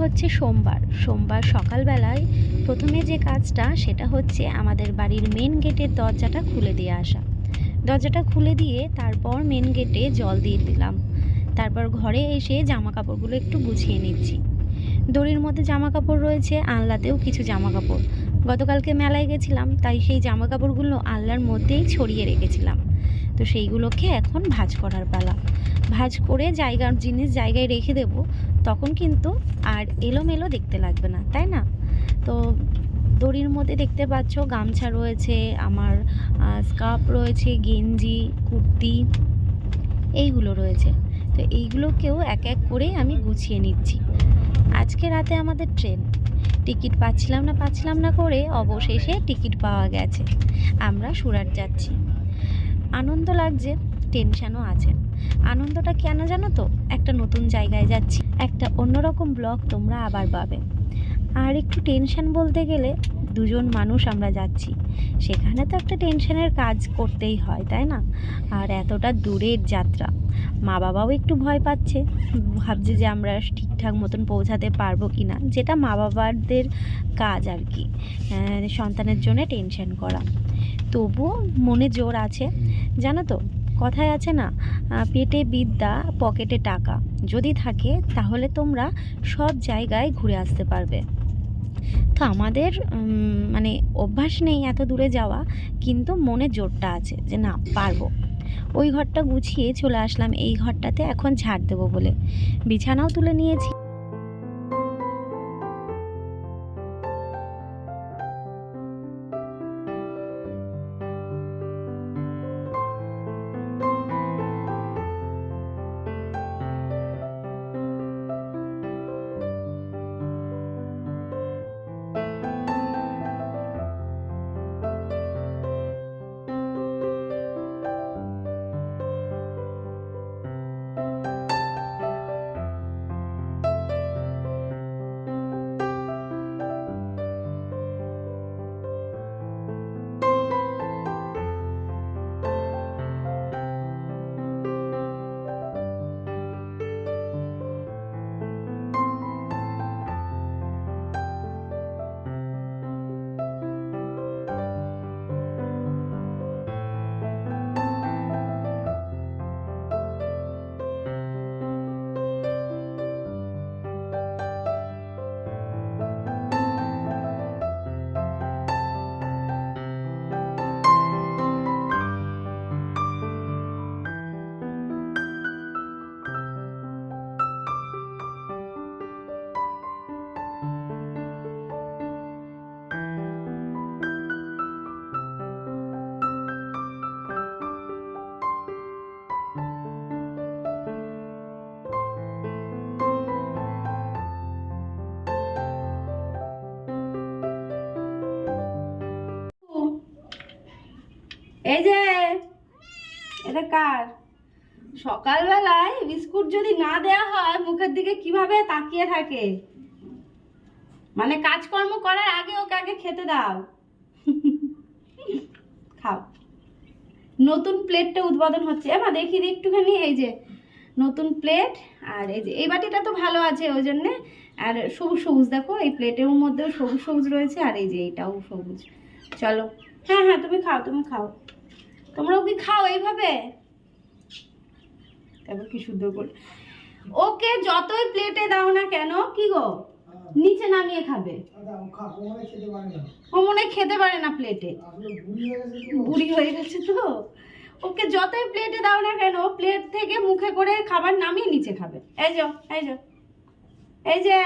হচ্ছে সোমবার। সোমবার সকালবেলায় প্রথমে যে কাজটা, সেটা হচ্ছে আমাদের বাড়ির মেন গেটের দরজাটা খুলে দিয়ে আসা। দরজাটা খুলে দিয়ে তারপর মেন গেটে জল দিয়ে দিলাম। তারপর ঘরে এসে জামা কাপড়গুলো একটু গুছিয়ে নিচ্ছি। দড়ির মধ্যে জামা কাপড় রয়েছে আনলাতেও কিছু জামা কাপড় গতকালকে মেলায় গেছিলাম, তাই সেই জামা কাপড়গুলো আনলার মধ্যেই ছড়িয়ে রেখেছিলাম। তো সেইগুলোকে এখন ভাঁজ করার পালা। ভাঁজ করে জায়গার জিনিস জায়গায় রেখে দেব। তখন কিন্তু আর এলোমেলো দেখতে লাগবে না, তাই না? তো দড়ির মধ্যে দেখতে পাচ্ছ গামছা রয়েছে, আমার স্কার্ফ রয়েছে, গেঞ্জি, কুর্তি, এইগুলো রয়েছে। তো এইগুলোকেও এক এক করে আমি গুছিয়ে নিচ্ছি। আজকে রাতে আমাদের ট্রেন। টিকিট পাচ্ছিলাম না পাচ্ছিলাম না করে অবশেষে টিকিট পাওয়া গেছে। আমরা সুরাট যাচ্ছি। আনন্দ লাগছে। টেনশানও আছে। আনন্দটা কেন জানো তো? একটা নতুন জায়গায় যাচ্ছি। একটা অন্যরকম ব্লগ তোমরা আবার পাবে। আর একটু টেনশন বলতে গেলে দুজন মানুষ আমরা যাচ্ছি। সেখানে তো একটা টেনশনের কাজ করতেই হয়, তাই না? আর এতটা দূরের যাত্রা। মা বাবাও একটু ভয় পাচ্ছে। ভাবছে যে আমরা ঠিকঠাক মতন পৌঁছাতে পারব কি না যেটা মা বাবাদের কাজ আর কি। সন্তানের জন্য টেনশন করা। তবুও মনে জোর আছে। জানো তো কথায় আছে না পেটে বিদ্যা, পকেটে টাকা। যদি থাকে, তাহলে তোমরা সব জায়গায় ঘুরে আসতে পারবে। তো আমাদের মানে অভ্যাস নেই এত দূরে যাওয়া, কিন্তু মনে জোরটা আছে যে না, পারব। ওই ঘরটা গুছিয়ে চলে আসলাম, এই ঘরটাতে এখন ঝাড় দেবো বলে। বিছানাও তুলে নিয়েছি। এই যে, এটা কার? সকালবেলায় বিস্কুট যদি না দেয়া হয়, মুখের দিকে কীভাবে তাকিয়ে থাকে? মানে কাজকর্ম করার আগে ওকে আগে খেতে দাও। খাও। নতুন প্লেটটা উদ্বোধন হচ্ছে। এবার দেখি একটুখানি, এই যে নতুন প্লেট আর এই যে, এই বাটিটা তো ভালো আছে ওই জন্যে। আর সবুজ সবুজ, দেখো, এই প্লেটের মধ্যেও সবুজ সবুজ রয়েছে আর এই যে, এইটাও সবুজ। চলো। হ্যাঁ হ্যাঁ তুমি খাও তুমি খাও। তোমরাও কি খাও এইভাবে? তারপর কি সুন্দর করে? ওকে যতই প্লেটে দাও না কেন, কি গো? নিচে নামিয়ে খাবে। ও মনে খেতে পারে না প্লেটে বুড়ি হয়ে গেছে তো। ওকে যতই প্লেটে দাও না কেন প্লেট থেকে মুখে করে খাবার নামিয়ে নিচে খাবে। এই যো এই যো। এই যে।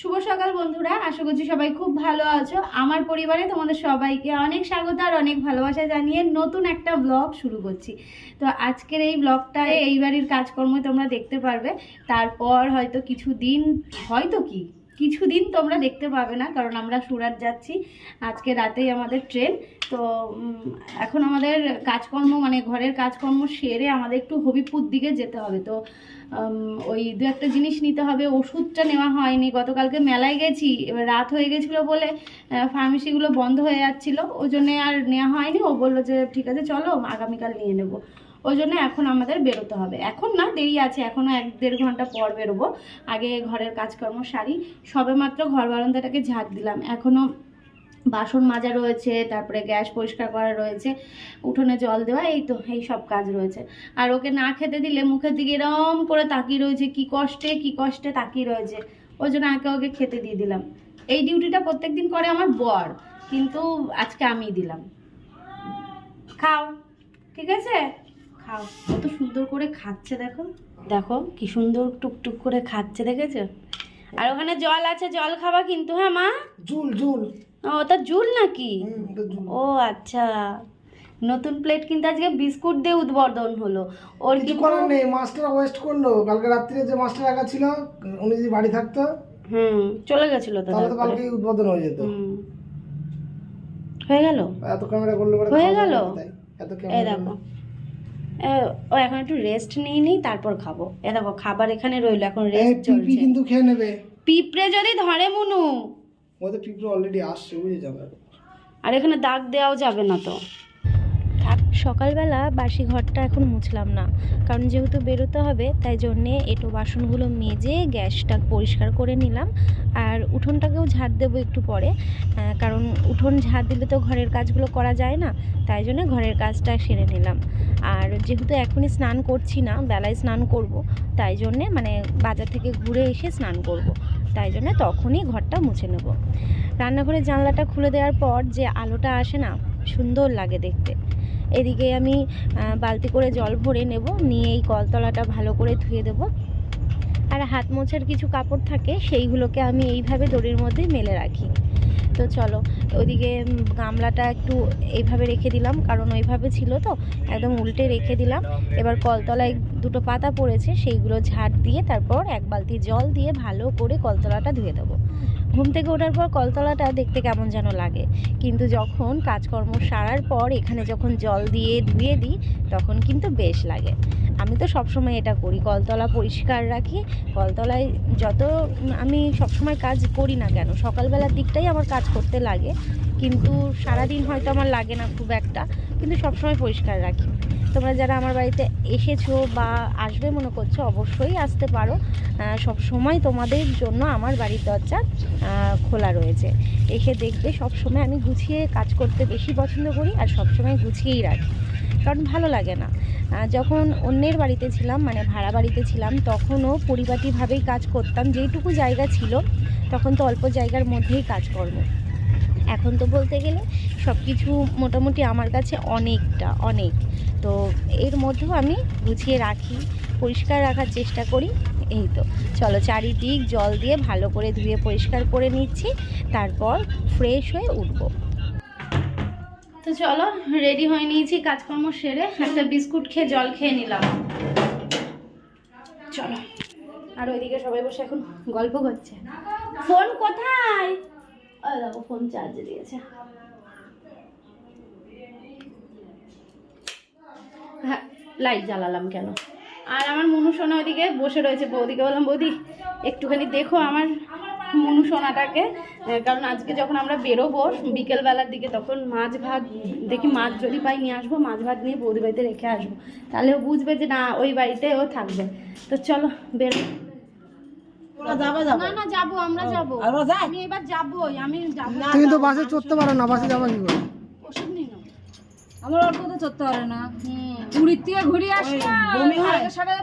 শুভ সকাল বন্ধুরা, আশা করছি সবাই খুব ভালো আছো। আমার পরিবারে তোমাদের সবাইকে অনেক স্বাগত আর অনেক ভালোবাসা জানিয়ে নতুন একটা ব্লগ শুরু করছি। তো আজকের এই ব্লগটায় এই বাড়ির কাজকর্ম তোমরা দেখতে পারবে। তারপর হয়তো কিছু দিন হয়তো কি? কিছু দিন তোমরা দেখতে পাবে না, কারণ আমরা সুরাট যাচ্ছি। আজকে রাতেই আমাদের ট্রেন তো এখন আমাদের কাজকর্ম মানে ঘরের কাজকর্ম সেরে আমাদের একটু হবিপুর দিকে যেতে হবে। তো ওই দু একটা জিনিস নিতে হবে। ওষুধটা নেওয়া হয়নি। গতকালকে মেলায় গেছি। এবার রাত হয়ে গেছিল বলে ফার্মেসিগুলো বন্ধ হয়ে যাচ্ছিল। ওই জন্যে আর নেওয়া হয়নি। ও বলল যে, ঠিক আছে, চলো, আগামীকাল নিয়ে নেব। ওই জন্য এখন আমাদের বেরোতে হবে। এখন না, দেরি আছে। এখনও এক দেড় ঘণ্টা পর বেরোবো। আগে ঘরের কাজকর্ম সারি। সবে মাত্র ঘর বারান্দাটাকে ঝাড় দিলাম। এখনও বাসন মাজা রয়েছে, তারপরে গ্যাস পরিষ্কার করা রয়েছে, উঠোনে জল দেওয়া, এই তো, এই সব কাজ রয়েছে। আর ওকে না খেতে দিলে মুখের দিকে এরম করে তাকিয়ে রয়েছে, কি কষ্টে কি কষ্টে তাকিয়ে রয়েছে। ওই জন্য আগে ওকে খেতে দিয়ে দিলাম। এই ডিউটিটা প্রত্যেক দিন করে আমার বর, কিন্তু আজকে আমি দিলাম। খাও, ঠিক আছে? খাও, কত সুন্দর করে খাচ্ছে দেখো। দেখো, কি সুন্দর টুকটুক করে খাচ্ছে, দেখেছ? আর ওখানে জল আছে, জল খাবা কিন্তু হ্যাঁ মা? ঝুল ও ওটা জুল নাকি? ও আচ্ছা। নতুন প্লেট কিন্তু আজকে বিস্কুট দিয়ে উদ্বোধন হলো। ওর কিছু করার নেই মাছটা ওয়েস্ট করল। কালকে রাত্রিরে যে মাছটা রাখা ছিল উনি যদি বাড়ি থাকতো হুম চলে গেছিল তো তাহলে তারপরে। উদ্বোধন হয়ে যেত। হয়ে গেল? এত ক্যামেরা করলে পরে হয়ে গেল? এত ক্যামেরা দেখো। ও এখন একটু রেস্ট নিয়ে নিই তারপর খাব। এ দেখো খাবার এখানে রইল এখন রেস্ট চলছে। কিন্তু খেয়ে নেবে। পিঁপড়ে যদি ধরে মুনু ওদের পিঁপড়ে অলরেডি আসছে বুঝে যাবে আর এখানে দাগ দেওয়াও যাবে না তো। থাক সকালবেলা বাসি ঘরটা এখন মুছলাম না। কারণ যেহেতু বেরোতে হবে তাই জন্যে এটো বাসনগুলো মেজে গ্যাসটা পরিষ্কার করে নিলাম। আর উঠোনটাকেও ঝাড় দেবো একটু পরে। কারণ উঠোন ঝাড় দিলে তো ঘরের কাজগুলো করা যায় না তাই জন্য ঘরের কাজটা সেরে নিলাম। আর যেহেতু এখনই স্নান করছি না বেলায় স্নান করব তাই জন্যে মানে বাজার থেকে ঘুরে এসে স্নান করব। তাই জন্য তখনই ঘরটা মুছে নেব। রান্নাঘরের জানলাটা খুলে দেওয়ার পর যে আলোটা আসে না, সুন্দর লাগে দেখতে। এদিকে আমি বালতি করে জল ভরে নেব, নিয়ে এই কলতলাটা ভালো করে ধুয়ে দেব। আর হাত মোছার কিছু কাপড় থাকে, সেইগুলোকে আমি এইভাবে দড়ির মধ্যে মেলে রাখি। তো চলো ওইদিকে গামলাটা একটু এইভাবে রেখে দিলাম, কারণ ওইভাবে ছিল তো, একদম উল্টে রেখে দিলাম। এবার কলতলায় দুটো পাতা পড়েছে, সেইগুলো ঝাড় দিয়ে তারপর এক বালতি জল দিয়ে ভালো করে কলতলাটা ধুয়ে দেবো। ঘুম থেকে ওঠার পর কলতলাটা দেখতে কেমন যেন লাগে। কিন্তু যখন কাজকর্ম সারার পর এখানে যখন জল দিয়ে ধুয়ে দিই, তখন কিন্তু বেশ লাগে। আমি তো সবসময় এটা করি। কলতলা পরিষ্কার রাখি। কলতলায় যত আমি সবসময় কাজ করি না কেন, সকালবেলার দিকটাই আমার কাজ করতে লাগে। কিন্তু সারাদিন হয়তো আমার লাগে না খুব একটা। কিন্তু সবসময় পরিষ্কার রাখি। তোমরা যারা আমার বাড়িতে এসেছ বা আসবে মনে করছ, অবশ্যই আসতে পারো। সব সময় তোমাদের জন্য আমার বাড়ির দরজা খোলা রয়েছে। এসে দেখবে সব সময় আমি গুছিয়ে কাজ করতে বেশি পছন্দ করি আর সব সময় গুছিয়েই রাখি। কারণ ভালো লাগে না। যখন অন্যের বাড়িতে ছিলাম মানে ভাড়া বাড়িতে ছিলাম, তখনও পরিপাটিভাবেই কাজ করতাম। যেইটুকু জায়গা ছিল, তখন তো অল্প জায়গার মধ্যেই কাজকর্ম। এখন তো বলতে গেলে সব কিছু মোটামুটি আমার কাছে অনেকটা, অনেক। তো এর মধ্যেও আমি গুছিয়ে রাখি, পরিষ্কার রাখার চেষ্টা করি, এই তো। চলো চারিদিক জল দিয়ে ভালো করে ধুয়ে পরিষ্কার করে নিচ্ছি, তারপর ফ্রেশ হয়ে উঠবো। তো চলো রেডি হয়ে নিয়েছি কাজকর্ম সেরে, একটা বিস্কুট খেয়ে জল খেয়ে নিলাম। চলো। আর ওইদিকে সবাই বসে এখন গল্প করছে। ফোন কোথায়? দেখো ফোন চার্জে দিয়েছে। হ্যাঁ লাইট জ্বালালাম কেন? আর আমার মনু সোনা ওইদিকে বসে রয়েছে বৌদিকে বললাম বৌদি একটুখানি দেখো আমার মনু সোনাটাকে আহ, কারণ আজকে যখন আমরা বেরোবো বিকেলবেলার দিকে তখন মাছ ভাত দেখি মাছ যদি পাই নিয়ে আসব মাছ ভাত নিয়ে বৌদি বাড়িতে রেখে আসব। তাহলে ও বুঝবে যে না ওই বাড়িতে ও থাকবে। তো চলো বেরো। তুমি তো বাসে চড়তে পারো না বাসে যাবা কি করে? ওষুধ নিয়ে নাও। আমার অল্প তো চড়তে পারে না। পুরীর থেকে ঘুরে আসি না সাড়ে সাড়ে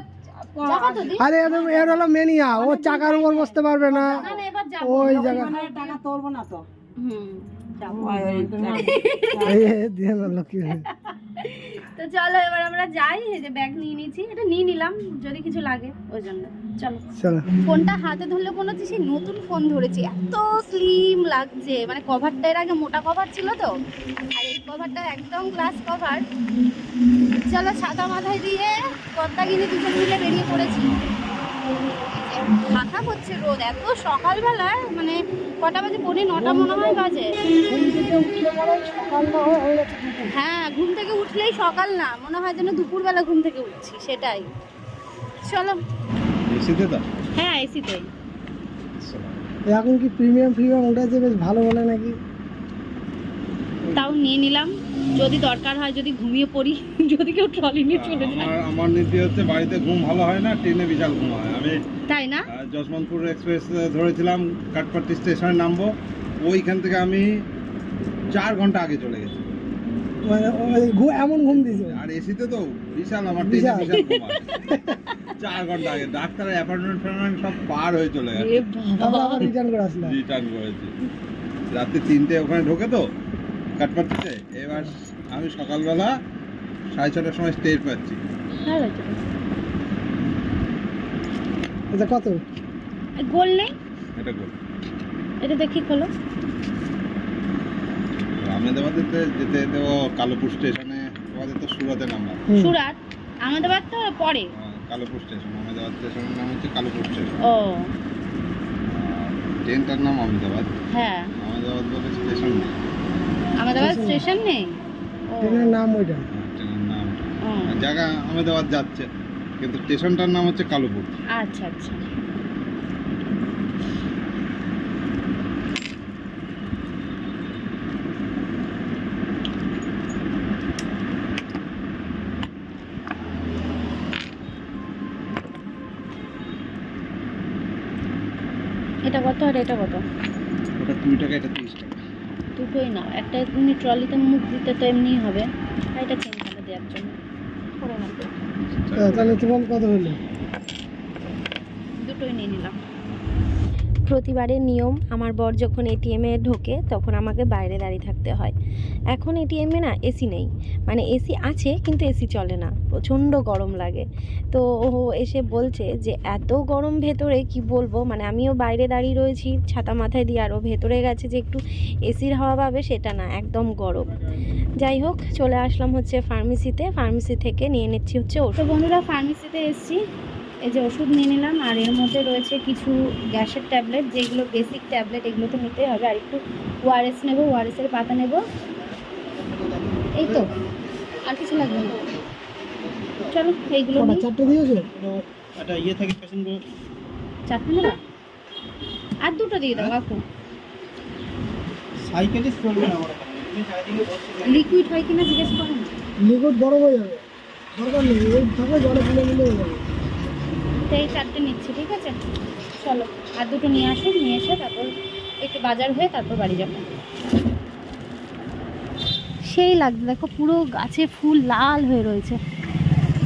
যাব তো দি। আরে এর এর হলো মেনিয়া ও চাকার উপর বসতে পারবে না। না না এবার যাব। ওই জায়গা টাকা তোলবো না তো। হুম। তো চলো এবার আমরা যাই এই যে ব্যাগ নিয়ে নিয়েছি এটা নিয়ে নিলাম যদি কিছু লাগে ওই জন্য। চলো। ফোনটা হাতে ধরলে মনে হচ্ছে সেই নতুন ফোন ধরেছি এত স্লিম লাগছে মানে কভারটা এর আগে মোটা কভার ছিল তো আর এই কভারটা একদম গ্লাস কভার চলো ছাতা মাথায় দিয়ে কর্তাগিরি দুজন মিলে বেরিয়ে পড়েছি। মাথা করছে রোদ। এত সকালবেলায় মানে কটা বাজে? পৌনে নটা মনে হয় বাজে। হ্যাঁ ঘুম থেকে উঠলেই সকাল না। মনে হয় যেন দুপুরবেলা ঘুম থেকে উঠছি সেটাই। চলো। হ্যাঁ এসিতেই। এখন কি প্রিমিয়াম প্রিমিয়াম উঠেছে বেশ ভালো বলে নাকি। তাও নিয়ে নিলাম। যদি দরকার হয় যদি ঘুমিয়ে পড়ি যদি কেউ ট্রলি নিয়ে চলে যায়। আমার আমার নীতি হচ্ছে বাড়িতে ঘুম ভালো হয় না ট্রেনে বিশাল ঘুম হয়। আমি তাই না? যশবন্তপুর এক্সপ্রেস ধরেছিলাম কাঠপাট্টি স্টেশনে নামবো ওইখান থেকে আমি চার ঘণ্টা আগে চলে গেছি। মানে এমন ঘুম দিয়েছে। আর এসিতে তো বিশাল আমার ট্রেনে বিশাল। ঘুম হয়। চার ঘণ্টা আগে। ডাক্তারের অ্যাপয়েন্টমেন্ট ফ্যাপয়েন্টমেন্ট সব পার হয়ে চলে গেছে। রিটার্ন করে আসলাম রিটার্ন করেছি। রাত্রি তিনটে ওখানে ঢোকে তো কাঠপাট্টিতে এবার আমি সকালবেলা সাড়ে ছটার সময় স্টেজ পাচ্ছি। ভালো এটা কত? এ, গোল নেই? এটা করি এটা দেখি খোলো। আহমেদাবাদেতে যেতে যেতে ও কালোপুর স্টেশনে আমাদের তো সুরাতে নামলাম। সুরাট আহমেদাবাদ তো পরে। কালোপুর স্টেশন। আহমেদাবাদ স্টেশনের নাম হচ্ছে কালোপুর স্টেশন। ও। ট্রেনটার নাম আহমেদাবাদ। হ্যাঁ। আহমেদাবাদ বলে স্টেশন নেই। আহমেদাবাদ স্টেশন নেই? ও। ট্রেনের নাম ওইটা। ট্রেনের নাম জায়গা আহমেদাবাদ যাচ্ছে কিন্তু স্টেশনটার নাম হচ্ছে কালোপুর। আচ্ছা আচ্ছা। এটা কত আর এটা কত? ওটা কুড়ি টাকা এটা তিরিশ টাকা। দুটোই নাও একটা এমনি ট্রলিতে মুখ দিতে তো এমনিই হবে। আর এটা চেন করে দেওয়ার জন্য? করে না তাহলে তোমার কত হলো? দুটোই নিয়ে নিলাম। প্রতিবারের নিয়ম, আমার বর যখন এটিএমে ঢোকে তখন আমাকে বাইরে দাঁড়িয়ে থাকতে হয়। এখন এটিএমে না এসি নেই। মানে এসি আছে কিন্তু এসি চলে না। প্রচণ্ড গরম লাগে। তো ও এসে বলছে যে, এত গরম ভেতরে কি বলব? মানে আমিও বাইরে দাঁড়িয়ে রয়েছি, ছাতা মাথায় দিয়ে আরও ভেতরে গেছে যে, একটু এসির হাওয়া পাবে সেটা না, একদম গরম। যাই হোক, চলে আসলাম হচ্ছে ফার্মেসিতে ফার্মেসি থেকে নিয়ে নিচ্ছি হচ্ছে ওষুধ। বন্ধুরা ফার্মেসিতে এসেছি। এই যে ওষুধ নিয়ে নিলাম আর এর মধ্যে রয়েছে কিছু গ্যাসের ট্যাবলেট যেগুলো বেসিক ট্যাবলেট এগুলো তো নিতেই হবে। আর একটু ওআরএস নেব ওআরএসের পাতা নেব। এই তো আর কিছু লাগবে না। চলো এইগুলো চারটে দিয়েছ? একটা ইয়ে থাকে পেশেন্টগুলো চারটে নেবা? আর দুটো দিয়ে দাও কাকু সাইকেলে চলবে না লিকুইড হয় কিনা জিজ্ঞেস করুন লিকুইড গরম হয়ে যাবে। দরকার নেই এই থাকে জলে গুলে মিলে হয়ে যাবে। তো এই চারটে নিচ্ছি ঠিক আছে? চলো আর দুটো নিয়ে আসুন নিয়ে এসে তারপর একটু বাজার হয়ে তারপর বাড়ি যাব। সেই লাগছে দেখো পুরো গাছে ফুল লাল হয়ে রয়েছে।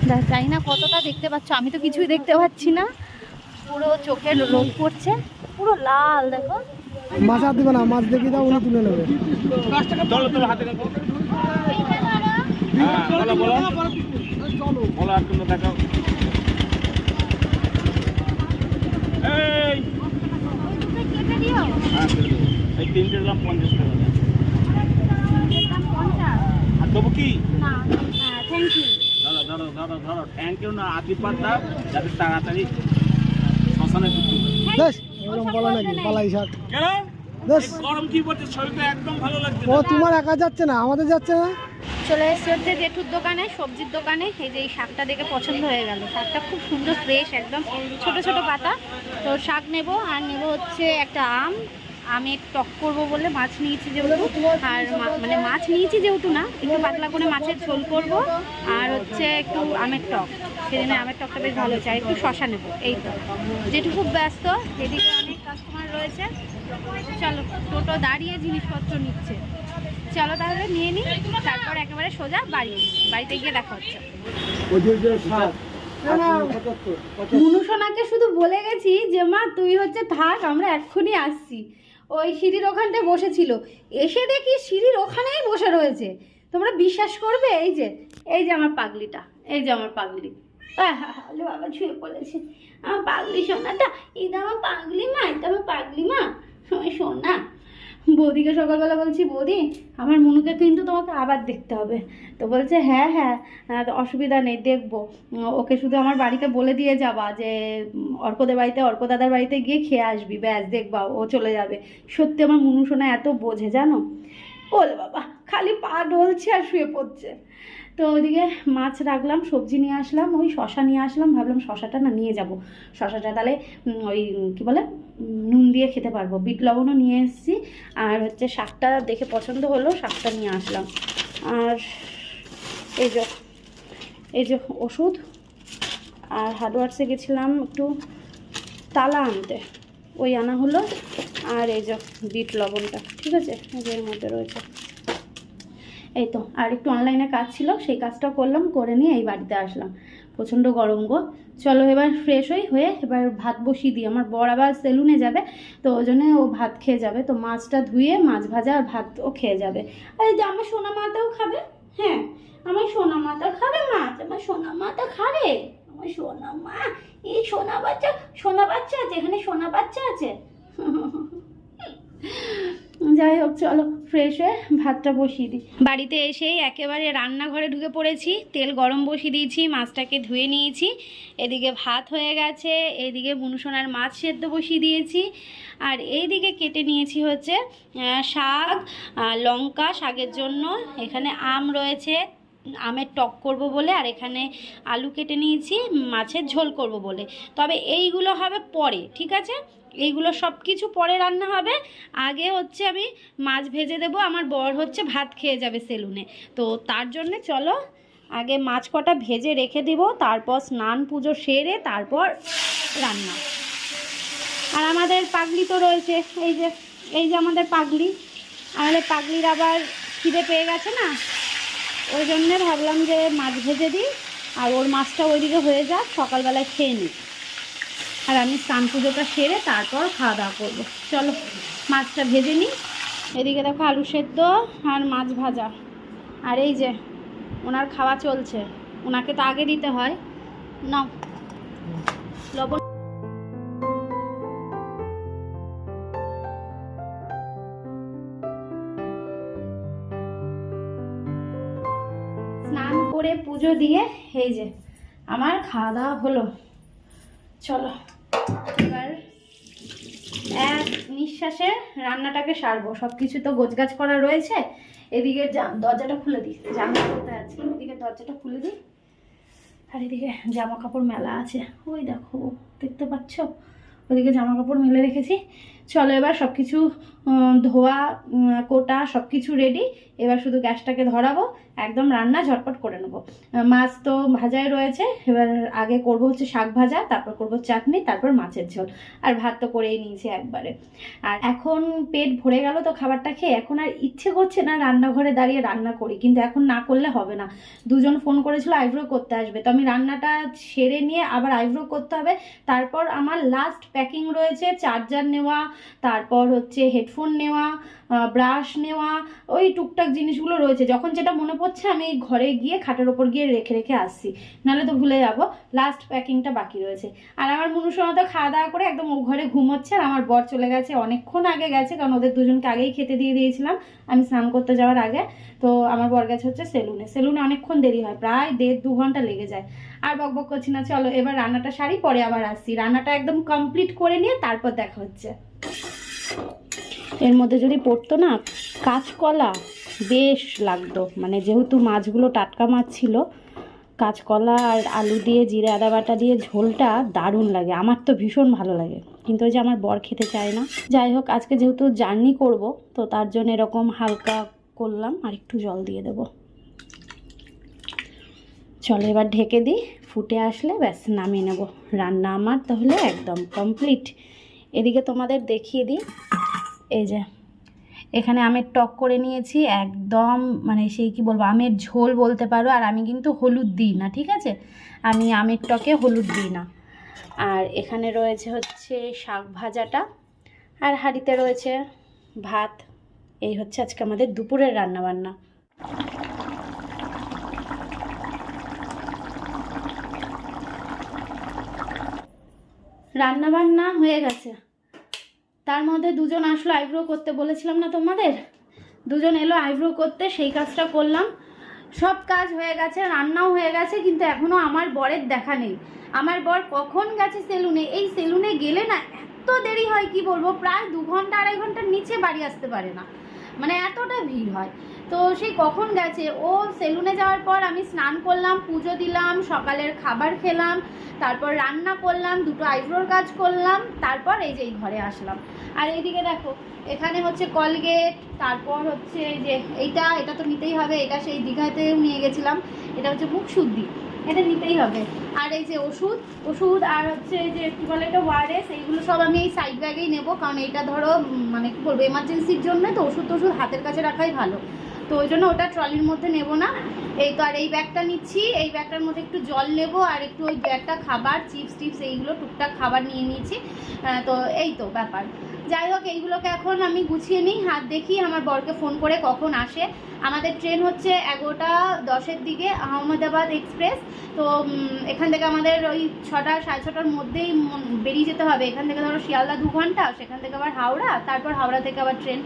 দেখ জানি না কতটা দেখতে পাচ্ছ আমি তো কিছুই দেখতে পাচ্ছি না। পুরো চোখে লোক পড়ছে পুরো লাল দেখো। মাছ আর দিবে না মাছ দেখিয়ে দাও উনি তুলে নেবে। হ্যাঁ গরম কি পড়ছে? শরীরটা একদম ভালো লাগছে ও তোমার একা যাচ্ছে না? আমাদের যাচ্ছে না? চলে এসেছি হচ্ছে জেঠুর দোকানে সবজির দোকানে। এই যে এই শাকটা দেখে পছন্দ হয়ে গেল। শাকটা খুব সুন্দর ফ্রেশ একদম। ছোট ছোট পাতা। তো শাক নেব, আর নেব হচ্ছে একটা আম। আমি টক করব বলে মাছ নিয়েছি যেহেতু, আর মানে মাছ নিয়েছি যেহেতু না, একটু পাতলা করে মাছের ঝোল করব, আর হচ্ছে একটু আমের টক। সেদিনে আমের টকটা বেশ ভালো আর একটু শশা নেব, এই তো। যেটু খুব ব্যস্ত, এদিকে অনেক কাস্টমার রয়েছে। চলো, টোটো দাঁড়িয়ে জিনিসপত্র নিচ্ছে। চলো তাহলে নিয়ে নিই তারপর একেবারে সোজা বাড়ি বাড়িতে গিয়ে দেখা হচ্ছে। মুনুসোনাকে শুধু বলে গেছি যে, মা, তুই হচ্ছে থাক, আমরা এক্ষুনি আসছি। ওই সিঁড়ির ওখানটায় বসেছিল। এসে দেখি সিঁড়ির ওখানেই বসে রয়েছে। তোমরা বিশ্বাস করবে? এই যে এই যে আমার পাগলিটা, এই যে আমার পাগলি। আলে বাবা ছুঁয়ে পড়েছে। আমার পাগলি সোনাটা এটা আমার পাগলি মা এটা আমার পাগলি মা। সোনা বৌদিকে সকালবেলা বলছি, বৌদি, আমার মনুকে কিন্তু তোমাকে আবার দেখতে হবে। তো বলছে হ্যাঁ হ্যাঁ তো অসুবিধা নেই, দেখব। ওকে শুধু আমার বাড়িতে বলে দিয়ে যাবা যে অর্কদের বাড়িতে, অর্ক দাদার বাড়িতে গিয়ে খেয়ে আসবি, ব্যাস, দেখবা, ও চলে যাবে। সত্যি আমার মনু সোনা এত বোঝে, জানো? বল বাবা খালি পা ডলছে আর শুয়ে পড়ছে। তো ওইদিকে মাছ রাখলাম, সবজি নিয়ে আসলাম, ওই শশা নিয়ে আসলাম, ভাবলাম শশাটা না নিয়ে যাব। শশাটা তাহলে ওই কি বলে নুন দিয়ে খেতে পারব। বিট লবণও নিয়ে এসেছি, আর হচ্ছে শাকটা দেখে পছন্দ হলো, শাকটা নিয়ে আসলাম। আর এই যে এই যে ওষুধ, আর হার্ডওয়ার্সে গেছিলাম একটু তালা আনতে। ওই আনা হলো, আর এই যে বিট লবণটা, ঠিক আছে? এর মধ্যে রয়েছে। এই তো, আর একটু অনলাইনে কাজ ছিল, সেই কাজটা করলাম, করে নিয়ে এই বাড়িতে আসলাম। প্রচণ্ড গরম গো। চলো এবার ফ্রেশ হই, হয়ে এবার ভাত বসিয়ে দিই। আমার বর আবার সেলুনে যাবে, তো ওই জন্য ও ভাত খেয়ে যাবে। তো মাছটা ধুয়ে, মাছ ভাজা আর ভাত ও খেয়ে যাবে। আর এই যে আমার সোনা মাটাও খাবে? হ্যাঁ আমার সোনা মাটা খাবে মাছ, আমার সোনা মাটা খাবে? আমার সোনা মা, এই সোনা বাচ্চা সোনা বাচ্চা আছে, এখানে সোনা বাচ্চা আছে। যাই হোক, চলো ফ্রেশ হয়ে ভাতটা বসিয়ে দিই। বাড়িতে এসেই একেবারে রান্নাঘরে ঢুকে পড়েছি, তেল গরম বসিয়ে দিয়েছি, মাছটাকে ধুয়ে নিয়েছি। এদিকে ভাত হয়ে গেছে, এদিকে বুনুসোনার মাছ সেদ্ধ বসিয়ে দিয়েছি। আর এইদিকে কেটে নিয়েছি হচ্ছে শাক লঙ্কা, শাকের জন্য এখানে আম রয়েছে আমের টক করব বলে আর এখানে আলু কেটে নিয়েছি, মাছের ঝোল করব বলে। তবে এইগুলো হবে পরে, ঠিক আছে? এইগুলো সব কিছু পরে রান্না হবে। আগে হচ্ছে আমি মাছ ভেজে দেবো, আমার বর হচ্ছে ভাত খেয়ে যাবে সেলুনে। তো তার জন্যে চলো, আগে মাছ কটা ভেজে রেখে দিব, তারপর স্নান পুজো সেরে তারপর রান্না। আর আমাদের পাগলি তো রয়েছে, এই যে এই যে আমাদের পাগলি। আমাদের পাগলির আবার খিদে পেয়ে গেছে না? ওই জন্যে ভাবলাম যে মাছ ভেজে দিই, আর ওর মাছটা ওইদিকে হয়ে যাক, সকালবেলায় খেয়ে নিই। আর আমি স্নান পুজোটা সেরে তারপর খাওয়া দাওয়া করব। চলো, মাছটা ভেজে নিই। এদিকে দেখো আলু সেদ্ধ আর মাছ ভাজা। আর এই যে, ওনার খাওয়া চলছে। ওনাকে তো আগে দিতে হয়। না লবণ। করে পুজো দিয়ে, এই যে, আমার খাওয়া দাওয়া হলো। চলো, এবার এক নিঃশ্বাসে রান্নাটাকে সারবো। সব কিছু তো গোছগাছ করা রয়েছে। এদিকে দরজাটা খুলে দিই। জামা করতে আছে। এদিকে দরজাটা খুলে দিই। আর এদিকে জামা কাপড় মেলা আছে। ওই দেখো, দেখতে পাচ্ছ? ওদিকে জামা কাপড় মেলে রেখেছি। চলো এবার সব কিছু ধোয়া কোটা সব কিছু রেডি এবার শুধু গ্যাসটাকে ধরাবো, একদম রান্না ঝটপট করে নেব। মাছ তো ভাজাই রয়েছে, এবার আগে করব হচ্ছে শাক ভাজা, তারপর করব চাটনি, তারপর মাছের ঝোল, আর ভাত তো করেই নিয়েছি একবারে। আর এখন পেট ভরে গেল তো খাবারটা খেয়ে, এখন আর ইচ্ছে করছে না রান্নাঘরে দাঁড়িয়ে রান্না করি, কিন্তু এখন না করলে হবে না। দুজন ফোন করেছিল আইব্রো করতে আসবে, তো আমি রান্নাটা সেরে নিয়ে আবার আইব্রো করতে হবে। তারপর আমার লাস্ট প্যাকিং রয়েছে চার্জার নেওয়া তারপর হচ্ছে হেডফোন নেওয়া ব্রাশ নেওয়া, ওই টুকটাক জিনিসগুলো রয়েছে। যখন যেটা মনে পড়ছে, আমি ঘরে গিয়ে খাটের ওপর গিয়ে রেখে রেখে আসছি। নাহলে তো ভুলে যাব লাস্ট প্যাকিংটা বাকি রয়েছে। আর আমার মনুষ্যরা তো খাওয়া দাওয়া করে একদম ও ঘরে ঘুমোচ্ছে আর আমার বর চলে গেছে, অনেকক্ষণ আগে গেছে, কারণ ওদের দুজনকে আগেই খেতে দিয়ে দিয়েছিলাম। আমি স্নান করতে যাওয়ার আগে। তো আমার বর গেছে হচ্ছে সেলুনে। সেলুনে অনেকক্ষণ দেরি হয়, প্রায় দেড় দু ঘণ্টা লেগে যায়। আর বক বক করছি না, চলো এবার রান্নাটা সারি, পরে আবার আসছি। রান্নাটা একদম কমপ্লিট করে নিয়ে তারপর দেখা হচ্ছে। এর মধ্যে যদি পড়তো না, কাঁচকলা বেশ লাগতো। মানে যেহেতু মাছগুলো টাটকা মাছ ছিল, কাঁচকলা আর আলু দিয়ে, জিরে, আদা বাটা দিয়ে ঝোলটা দারুণ লাগে। আমার তো ভীষণ ভালো লাগে। কিন্তু ওই যে আমার বর খেতে চায় না। যাই হোক, আজকে যেহেতু জার্নি করব, তো তার জন্য এরকম হালকা করলাম। আর একটু জল দিয়ে দেবো। চলো এবার ঢেকে দিই। ফুটে আসলে ব্যাস, নামিয়ে নেব। রান্না আমার তাহলে একদম কমপ্লিট এদিকে তোমাদের দেখিয়ে দিই। এই যে, এখানে আমের টক করে নিয়েছি, একদম মানে সেই কি বলব, আমের ঝোল বলতে পারো, আর আমি কিন্তু হলুদ দিই না, ঠিক আছে? আমি আমের টকে হলুদ দিই না। আর এখানে রয়েছে হচ্ছে শাক ভাজাটা, আর হাঁড়িতে রয়েছে ভাত। এই হচ্ছে আজকে আমাদের দুপুরের রান্না বান্না রান্না বান্না হয়ে গেছে। তার মধ্যে দুজন আসলো আইব্রো করতে। বলেছিলাম না তোমাদের? দুজন এলো আইব্রো করতে, সেই কাজটা করলাম। সব কাজ হয়ে গেছে, রান্নাও হয়ে গেছে, কিন্তু এখনও আমার বরের দেখা নেই। আমার বর কখন গেছে সেলুনে? এই সেলুনে গেলে না এত দেরি হয়, কি বলব? প্রায় দু ঘণ্টা, আড়াই ঘণ্টার নিচে বাড়ি আসতে পারে না। মানে এতটা ভিড় হয়। তো সেই কখন গেছে? ও সেলুনে যাওয়ার পর আমি স্নান করলাম, পুজো দিলাম, সকালের খাবার খেলাম, তারপর রান্না করলাম, দুটো আইব্রোর কাজ করলাম, তারপর এই যে এই ঘরে আসলাম। আর এইদিকে দেখো, এখানে হচ্ছে কলগেট তারপর হচ্ছে যে এইটা, এটা তো নিতেই হবে, এটা সেই দীঘাতেও নিয়ে গেছিলাম, এটা হচ্ছে মুখ শুদ্ধি এটা নিতেই হবে। আর এই যে ওষুধ ওষুধ আর হচ্ছে যে কী বলে এটা ওয়ারেস এইগুলো সব আমি এই সাইড ব্যাগেই নেব, কারণ এইটা ধরো মানে কী বলব এমার্জেন্সির জন্য তো ওষুধ টষুধ হাতের কাছে রাখাই ভালো। তো ওই জন্য ওটা ট্রলির মধ্যে নেব না। এই তো আর এই ব্যাগটা নিচ্ছি। এই ব্যাগটার মধ্যে একটু জল নেব আর একটু ওই ব্যাগটা খাবার, চিপস টিপস এইগুলো টুকটাক খাবার নিয়ে নিয়েছি। তো এই তো ব্যাপার। যাই হোক, এইগুলোকে এখন আমি গুছিয়ে নিই, হাত দেখি আমার বরকে ফোন করে কখন আসে। আমাদের ট্রেন হচ্ছে এগারোটা দশের দিকে, আহমেদাবাদ এক্সপ্রেস। তো এখান থেকে আমাদের ওই ছটা, সাড়ে ছটার মধ্যেই বেরিয়ে যেতে হবে। এখান থেকে ধরো শিয়ালদা দু ঘণ্টা, সেখান থেকে আবার হাওড়া, তারপর হাওড়া থেকে আবার ট্রেন।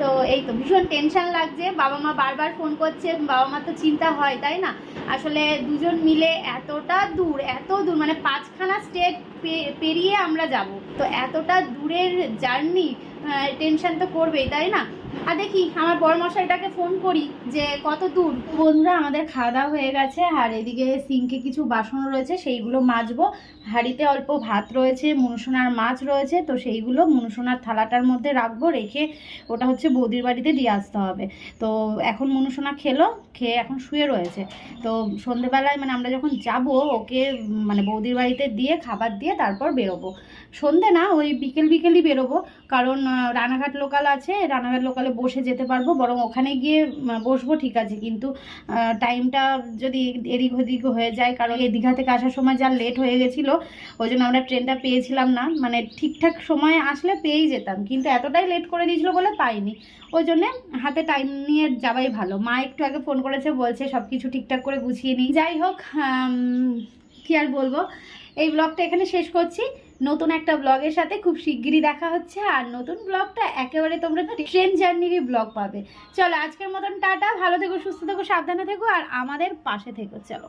তো এই তো ভীষণ টেনশন লাগছে। বাবা মা বারবার ফোন করছে, বাবা মা তো চিন্তা হয়, তাই না? আসলে দুজন মিলে এতটা দূর, এত দূর মানে পাঁচখানা স্টেট পেরিয়ে আমরা যাব। তো এতটা দূরের জার্নি টেনশন তো করবেই, তাই না? আর দেখি, আমার বড় মশাইটাকে ফোন করি যে, কত দূর? বন্ধুরা, আমাদের খাওয়া দাওয়া হয়ে গেছে, আর এদিকে সিঙ্কে কিছু বাসন রয়েছে, সেইগুলো মাজবো। হাঁড়িতে অল্প ভাত রয়েছে, মুনসোনার মাছ রয়েছে, তো সেইগুলো মুনসোনার থালাটার মধ্যে রাখব, রেখে ওটা হচ্ছে বৌদির বাড়িতে দিয়ে আসতে হবে। তো এখন মনুসোনা খেলো, খেয়ে এখন শুয়ে রয়েছে। তো সন্ধেবেলায় মানে আমরা যখন যাব, ওকে মানে বৌদির বাড়িতে দিয়ে, খাবার দিয়ে তারপর বেরোবো। সন্ধে না, ওই বিকেল বিকেলই বেরোবো, কারণ রানাঘাট লোকাল আছে, রানাঘাট লোকালে বসে যেতে পারব, বরং ওখানে গিয়ে বসবো ঠিক আছে। কিন্তু টাইমটা যদি এদিক ওদিক হয়ে যায়, কারণ এই দীঘা থেকে আসার সময় যা লেট হয়ে গেছিল, ওই জন্য আমরা ট্রেনটা পেয়েছিলাম না। মানে ঠিকঠাক সময়ে আসলে পেয়েই যেতাম, কিন্তু এতটাই লেট করে দিয়েছিলো বলে পাইনি। ওই জন্যে হাতে টাইম নিয়ে যাওয়াই ভালো। মা একটু আগে ফোন করেছে, বলছে সব কিছু ঠিকঠাক করে গুছিয়ে নিই। যাই হোক কি আর বলব? এই ব্লগটা এখানে শেষ করছি। নতুন একটা ব্লগের সাথে খুব শিগগিরই দেখা হচ্ছে, আর নতুন ব্লগটা একেবারে তোমরা ট্রেন জার্নিরই ব্লগ পাবে। চলো, আজকের মতন টাটা, ভালো থেকো, সুস্থ থেকো, সাবধানে থেকো, আর আমাদের পাশে থেকো, চলো।